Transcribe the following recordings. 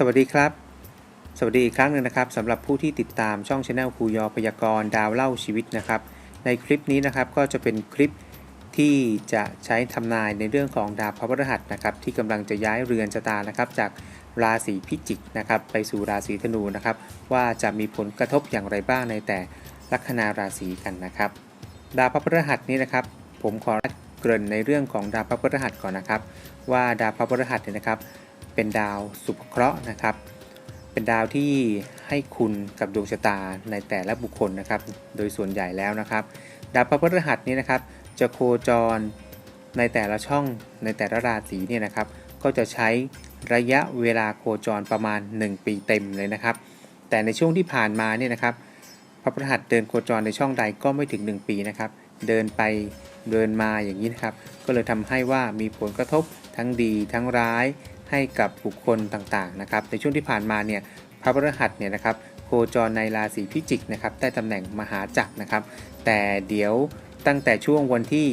สวัสดีครับ สวัสดีอีกครั้งหนึ่งนะครับสำหรับผู้ที่ติดตามช่องช anel ครูยอพยากรณ์ดาวเล่าชีวิตนะครับ ในคลิปนี้นะครับก็จะเป็นคลิปที่จะใช้ทำนายในเรื่องของดาวพระพฤหัสนะครับที่กำลังจะย้ายเรือนชะตานะครับจากราศีพิจิกนะครับไปสู่ราศีธนูนะครับว่าจะมีผลกระทบอย่างไรบ้างในแต่ลัคนาราศีกันนะครับ ดาวพระพฤหัสนี้นะครับ ผมขอเกริ่นในเรื่องของดาวพระพฤหัสก่อนนะครับ ว่าดาวพระพฤหัสเนี่ยนะครับ เป็นดาวสุภเคราะห์นะครับ เป็นดาวที่ให้คุณกับดวงชะตาในแต่ละบุคคลนะครับ โดยส่วนใหญ่แล้วนะครับ ดาวพระพฤหัสนี้นะครับ จะโคจรในแต่ละช่องในแต่ละราศีเนี่ยนะครับ ก็จะใช้ระยะเวลาโคจรประมาณ 1 ปีเต็มเลยนะครับ แต่ในช่วงที่ผ่านมาเนี่ยนะครับ พระพฤหัสเดินโคจรในช่องใดก็ไม่ถึง 1 ปีนะครับ เดินไปเดินมาอย่างนี้นะครับ ก็เลยทำให้ว่ามีผลกระทบทั้งดีทั้งร้าย ให้กับบุคคลต่างๆนะครับในช่วงที่ผ่านมาเนี่ยพระพฤหัสเนี่ยนะครับโคจรในราศีพิจิกนะครับได้ตำแหน่งมหาจักรนะครับ แต่เดี๋ยวตั้งแต่ช่วงวันที่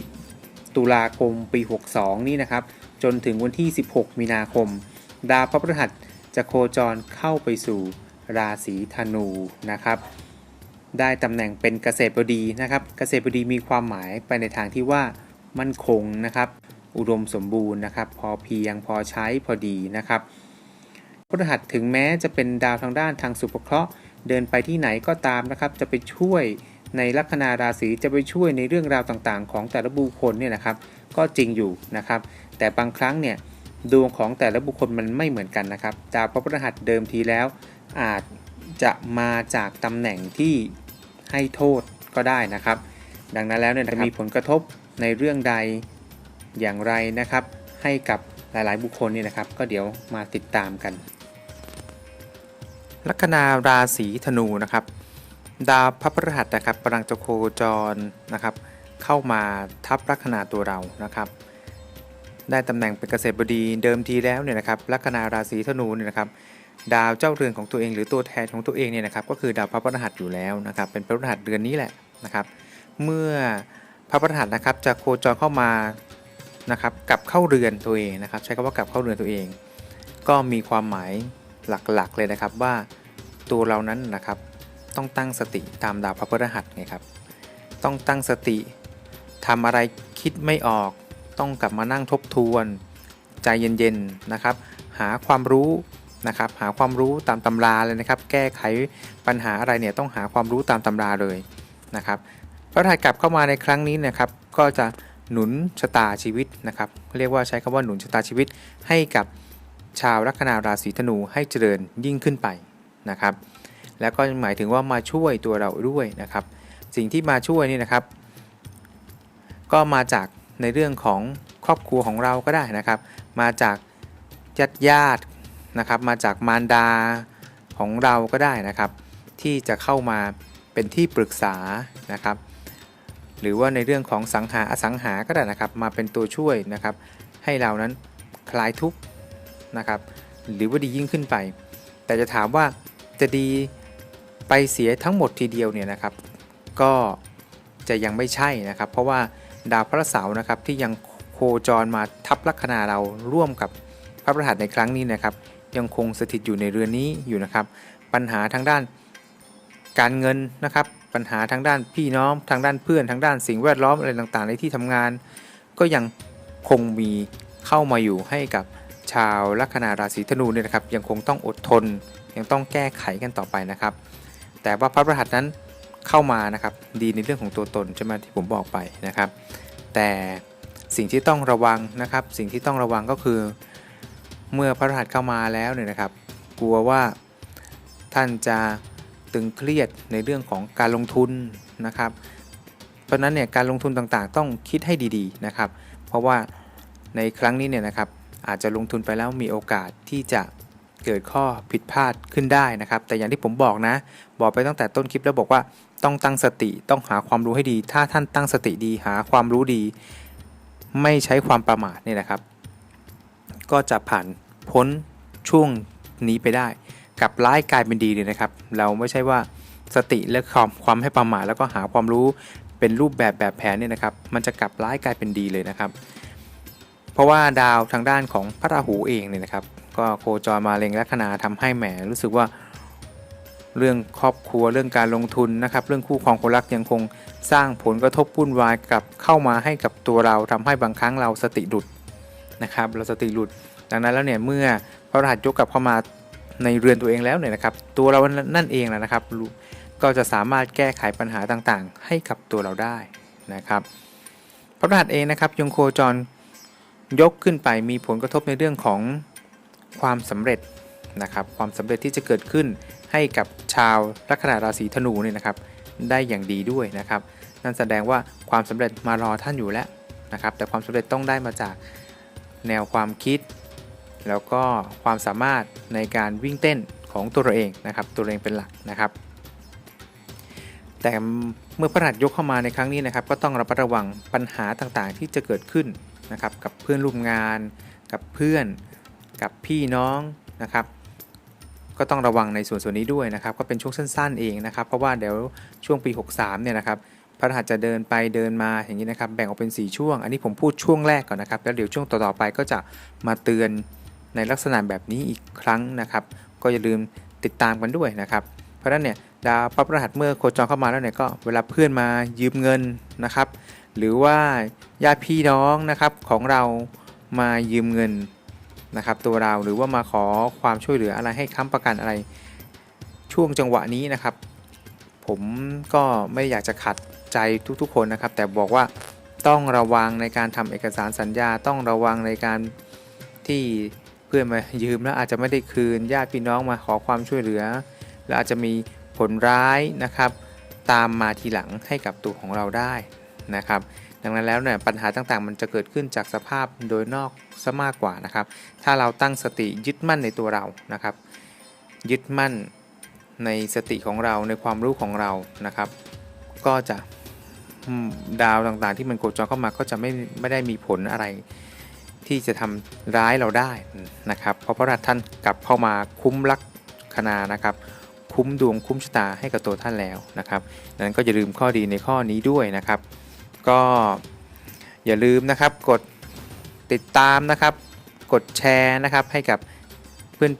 30 ตุลาคมปี 62 นี่นะครับจนถึงวันที่ 16 มีนาคม ดาวพระพฤหัสจะโคจรเข้าไปสู่ราศีธนูนะครับ ได้ตำแหน่งเป็นเกษตรบดีนะครับ เกษตรบดีมีความหมายไปในทางที่ว่ามั่นคงนะครับ อุดมสมบูรณ์นะครับ พอเพียงพอใช้พอดีนะครับพฤหัสถึงแม้จะเป็นดาวทางด้านทางสุภเคราะห์เดินไปที่ไหนก็ตามนะครับ จะไปช่วยในลัคนาราศีจะไปช่วยในเรื่องราวต่างๆ ของแต่ละบุคคลเนี่ยนะครับ ก็จริงอยู่นะครับ แต่บางครั้งเนี่ยดวงของแต่ละบุคคลมันไม่เหมือนกันนะครับ ดาวพระพฤหัสเดิมทีแล้ว อาจจะมาจากตำแหน่งที่ให้โทษก็ได้นะครับ ดังนั้นแล้วเนี่ยจะมีผลกระทบในเรื่องใด อย่างไรนะครับ ให้กับหลายๆ บุคคลนี่นะครับ ก็เดี๋ยวมาติดตามกัน ลัคนาราศีธนูนะครับ ดาวพระพฤหัสนะครับกำลังจะโคจรนะครับ เข้ามาทับลัคนาตัวเรานะครับ ได้ตำแหน่งเป็นเกษตรบดีเดิมทีแล้วเนี่ยนะครับลัคนาราศีธนูเนี่ยนะครับดาวเจ้าเรือนของตัวเองหรือตัวแทนของตัวเองเนี่ยนะครับก็คือดาวพระพฤหัสอยู่แล้วนะครับ เป็นพระพฤหัสเดือนนี้แหละนะครับ เมื่อพระพฤหัสนะครับจะโคจรเข้ามา นะครับกลับเข้าเรือนตัวเองนะครับ ใช้คำว่ากลับเข้าเรือนตัวเอง ก็มีความหมายหลักๆเลยนะครับว่าตัวเรานั้นนะครับ ต้องตั้งสติตามดาวพระพฤหัสไงครับ ต้องตั้งสติทำอะไรคิดไม่ออก ต้องกลับมานั่งทบทวน ใจเย็นๆนะครับ หาความรู้นะครับ หาความรู้ตามตำราเลยนะครับ แก้ไขปัญหาอะไรเนี่ยต้องหาความรู้ตามตำราเลยนะครับพระหัสกลับเข้ามาในครั้งนี้นะครับ ก็จะ หนุนชะตาชีวิตนะครับเรียกว่าใช้คำว่าหนุนชะตาชีวิต ให้กับชาวลัคนาราศีธนูให้เจริญยิ่งขึ้นไปนะครับ แล้วก็หมายถึงว่ามาช่วยตัวเราด้วยนะครับ สิ่งที่มาช่วยนี่นะครับ ก็มาจากในเรื่องของครอบครัวของเราก็ได้นะครับ มาจากญาติญาตินะครับ มาจากมารดาของเราก็ได้นะครับ ที่จะเข้ามาเป็นที่ปรึกษานะครับ หรือว่าในเรื่องของสังหาอสังหาก็ได้นะครับ มาเป็นตัวช่วยนะครับ ให้เรานั้นคลายทุกข์นะครับ หรือว่าดียิ่งขึ้นไป แต่จะถามว่าจะดีไปเสียทั้งหมดทีเดียวเนี่ยนะครับ ก็จะยังไม่ใช่นะครับ เพราะว่าดาวพระเสาร์นะครับที่ยังโคจรมาทับลัคนาเราร่วมกับพระประหัสในครั้งนี้นะครับ ยังคงสถิตอยู่ในเรือนนี้อยู่นะครับ ปัญหาทางด้านการเงินนะครับ ปัญหาทางด้านพี่น้องทางด้านเพื่อนทางด้านสิ่งแวดล้อมอะไรต่างๆ ในที่ทำงาน ก็ยังคงมีเข้ามาอยู่ให้กับชาวลัคนาราศีธนูเนี่ยนะครับ ยังคงต้องอดทน ยังต้องแก้ไขกันต่อไปนะครับ แต่ว่าพระประหัสนั้นเข้ามานะครับดีในเรื่องของตัวตนใช่ไหมที่ผมบอกไปนะครับ แต่สิ่งที่ต้องระวังนะครับ สิ่งที่ต้องระวังก็คือ เมื่อพระรหัสเข้ามาแล้วเนี่ยนะครับ กลัวว่าท่านจะ ตึงเครียดในเรื่องของการลงทุนนะครับ เพราะนั้นเนี่ยการลงทุนต่างๆ ต้องคิดให้ดีๆนะครับ เพราะว่าในครั้งนี้เนี่ยนะครับอาจจะลงทุนไปแล้วมีโอกาสที่จะเกิดข้อผิดพลาดขึ้นได้นะครับ แต่อย่างที่ผมบอกนะ บอกไปตั้งแต่ต้นคลิปแล้วบอกว่าต้องตั้งสติต้องหาความรู้ให้ดี ถ้าท่านตั้งสติดีหาความรู้ดี ไม่ใช้ความประมาทเนี่ยนะครับ ก็จะผ่านพ้นช่วงนี้ไปได้ กลับร้ายกลายเป็นดีเลยนะครับ เราไม่ใช่ว่าสติและความความให้ประมาทแล้วก็หาความรู้เป็นรูปแบบแบบแผนเนี่ยนะครับ มันจะกลับร้ายกลายเป็นดีเลยนะครับ เพราะว่าดาวทางด้านของพระราหูเองเนี่ยนะครับ ก็โคจรมาเล็งลัคนาทำให้แหมรู้สึกว่า เรื่องครอบครัวเรื่องการลงทุนนะครับ เรื่องคู่ครองคนรักยังคงสร้างผลกระทบวุ่นวายกลับเข้ามาให้กับตัวเราทำให้บางครั้งเราสติหลุดนะครับ เราสติหลุดดังนั้นแล้วเนี่ยเมื่อพระรหัสยกกลับเข้ามา ในเรือนตัวเองแล้วเนี่ยนะครับ ตัวเรานั่นเองแหละนะครับ ก็จะสามารถแก้ไขปัญหาต่างๆ ให้กับตัวเราได้นะครับพระรหัสเองนะครับยงโคจรยกขึ้นไปมีผลกระทบในเรื่องของความสำเร็จนะครับ ความสำเร็จที่จะเกิดขึ้นให้กับชาวลัคนาราศีธนูเนี่ยนะครับ ได้อย่างดีด้วยนะครับ นั่นแสดงว่าความสำเร็จมารอท่านอยู่แล้วนะครับ แต่ความสำเร็จต้องได้มาจากแนวความคิด แล้วก็ความสามารถในการวิ่งเต้นของตัวเราเองนะครับ ตัวเองเป็นหลักนะครับ แต่เมื่อพระหัสยกเข้ามาในครั้งนี้นะครับ ก็ต้องระมัดระวังปัญหาต่างๆ ที่จะเกิดขึ้นนะครับ กับเพื่อนร่วมงาน กับเพื่อน กับพี่น้องนะครับ ก็ต้องระวังในส่วนส่วนนี้ด้วยนะครับ ก็เป็นช่วงสั้นๆเองนะครับ เพราะว่าเดี๋ยวช่วงปี 63เนี่ยนะครับพระรหัสจะเดินไปเดินมาอย่างนี้นะครับ แบ่งออกเป็น 4 ช่วง อันนี้ผมพูดช่วงแรกก่อนนะครับ แล้วเดี๋ยวช่วงต่อๆไปก็จะมาเตือน ในลักษณะแบบนี้อีกครั้งนะครับ ก็อย่าลืมติดตามกันด้วยนะครับ เพราะนั้นเนี่ยดาวพระรหัสเมื่อโคจรเข้ามาแล้วเนี่ยก็เวลาเพื่อนมายืมเงินนะครับ หรือว่าญาติพี่น้องนะครับของเรามายืมเงินนะครับ ตัวเราหรือว่ามาขอความช่วยเหลืออะไรให้ค้ำประกันอะไร ช่วงจังหวะนี้นะครับ ผมก็ไม่อยากจะขัดใจทุกๆ คนนะครับ แต่บอกว่าต้องระวังในการทำเอกสารสัญญาต้องระวังในการที่ พื่อนมายืมแล้วอาจจะไม่ได้คืนญาติพี่น้องมาขอความช่วยเหลือ และอาจจะมีผลร้ายนะครับ ตามมาทีหลังให้กับตัวของเราได้นะครับ ดังนั้นแล้วเนี่ยปัญหาต่างๆ มันจะเกิดขึ้นจากสภาพโดยนอกซะมากกว่านะครับ ถ้าเราตั้งสติยึดมั่นในตัวเรานะครับ ยึดมั่นในสติของเราในความรู้ของเรานะครับ ก็จะดาวต่างๆ ที่มันโคจรเข้ามาก็จะไม่ไม่ได้มีผลอะไร ที่จะทำร้ายเราได้นะครับ เพราะพระราชท่านกลับเข้ามาคุ้มลักคณานะครับ คุ้มดวงคุ้มชะตาให้กับตัวท่านแล้วนะครับนั้นก็อย่าลืมข้อดีในข้อนี้ด้วยนะครับ ก็อย่าลืมนะครับกดติดตามนะครับ กดแชร์นะครับให้กับ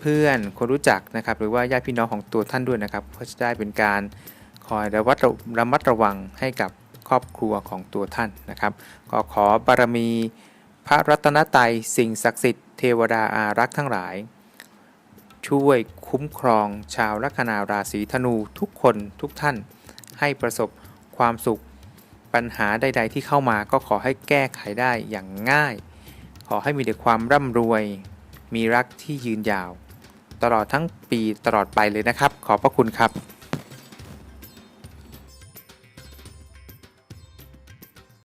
เพื่อนๆ คนรู้จักนะครับ หรือว่าญาติพี่น้องของตัวท่านด้วยนะครับเพื่อจะได้เป็นการคอยระวัดระมัดระวังให้กับครอบครัวของตัวท่านนะครับ ก็ขอบารมี พระรัตนตรัยสิ่งศักดิ์สิทธิ์เทวดาอารักษ์ทั้งหลาย ช่วยคุ้มครองชาวลัคนาราศีธนูทุกคนทุกท่าน ให้ประสบความสุข ปัญหาใด ๆ ที่เข้ามาก็ขอให้แก้ไขได้อย่างง่าย ขอให้มีแต่ความร่ำรวย มีรักที่ยืนยาว ตลอดทั้งปีตลอดไปเลยนะครับ ขอบพระคุณครับ